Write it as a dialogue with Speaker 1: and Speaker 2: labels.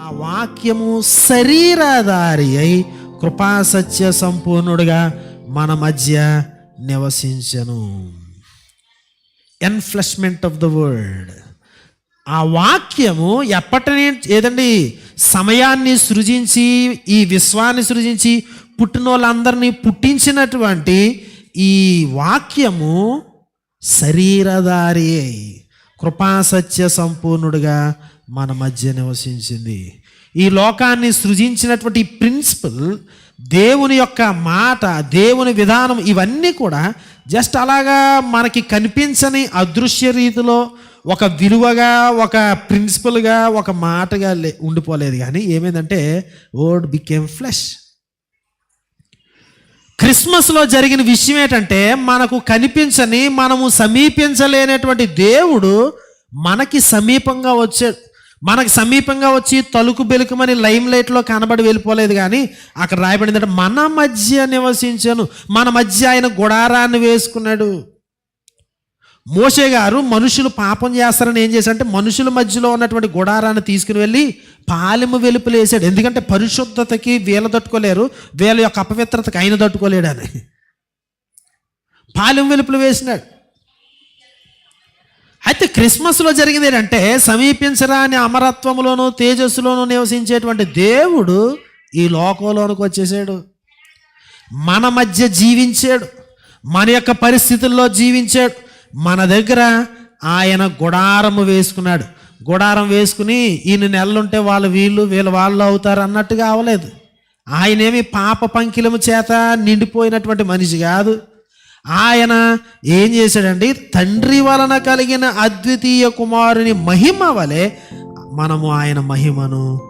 Speaker 1: ఆ వాక్యము శరీరధారి అయి కృపాసత్య సంపూర్ణుడుగా మన మధ్య నివసించను. ఎన్ఫ్లెష్మెంట్ ఆఫ్ ద వర్డ్ ఆ వాక్యము ఎప్పటి ఏదండి? సమయాన్ని సృజించి ఈ విశ్వాన్ని సృజించి పుట్టిన వాళ్ళందరినీ పుట్టించినటువంటి ఈ వాక్యము శరీరధారి అయి కృపాసత్య సంపూర్ణుడుగా మన మధ్య నివసించింది. ఈ లోకాన్ని సృజించినటువంటి ప్రిన్సిపల్ దేవుని యొక్క మాట దేవుని విధానం ఇవన్నీ కూడా జస్ట్ అలాగా మనకి కనిపించని అదృశ్య రీతిలో ఒక విలువగా ఒక ప్రిన్సిపల్గా ఒక మాటగా లే ఉండిపోలేదు. కానీ ఏమైందంటే ఓడ్ బికేమ్ ఫ్లెష్. క్రిస్మస్లో జరిగిన విషయం ఏంటంటే మనకు కనిపించని మనము సమీపించలేనటువంటి దేవుడు మనకి సమీపంగా వచ్చాడు మనకి సమీపంగా వచ్చి తలుకు బెలుకుమని లైమ్ లైట్లో కనబడి వెళ్ళిపోలేదు కానీ అక్కడ రాయబడింది అంటే మన మధ్య నివసించాను. మన మధ్య ఆయన గుడారాన్ని వేసుకున్నాడు. మోషే గారు మనుషులు పాపం చేస్తారని ఏం చేశారంటే మనుషుల మధ్యలో ఉన్నటువంటి గుడారాన్ని తీసుకుని వెళ్ళి పాలెము వెలుపులు వేసాడు. ఎందుకంటే పరిశుద్ధతకి వేల తట్టుకోలేరు వీళ్ళ యొక్క అపవిత్రతకి ఆయన తట్టుకోలేడని పాలెం వెలుపులు వేసినాడు. అయితే క్రిస్మస్లో జరిగింది ఏంటంటే సమీపించరాని అమరత్వంలోనూ తేజస్సులోనూ నివసించేటువంటి దేవుడు ఈ లోకంలోనికి వచ్చేసాడు. మన మధ్య జీవించాడు. మన యొక్క పరిస్థితుల్లో జీవించాడు. మన దగ్గర ఆయన గుడారము వేసుకున్నాడు. గుడారం వేసుకుని ఈయన నెలలుంటే వాళ్ళు వీళ్ళు వీళ్ళు వాళ్ళు అవుతారు అన్నట్టుగా అవలేదు. ఆయనేమి పాప పంకిలము చేత నిండిపోయినటువంటి మనిషి కాదు. ఆయన ఏం చేశాడండి? తండ్రి వలన కలిగిన అద్వితీయ కుమారుని మహిమ వలె మనము ఆయన మహిమను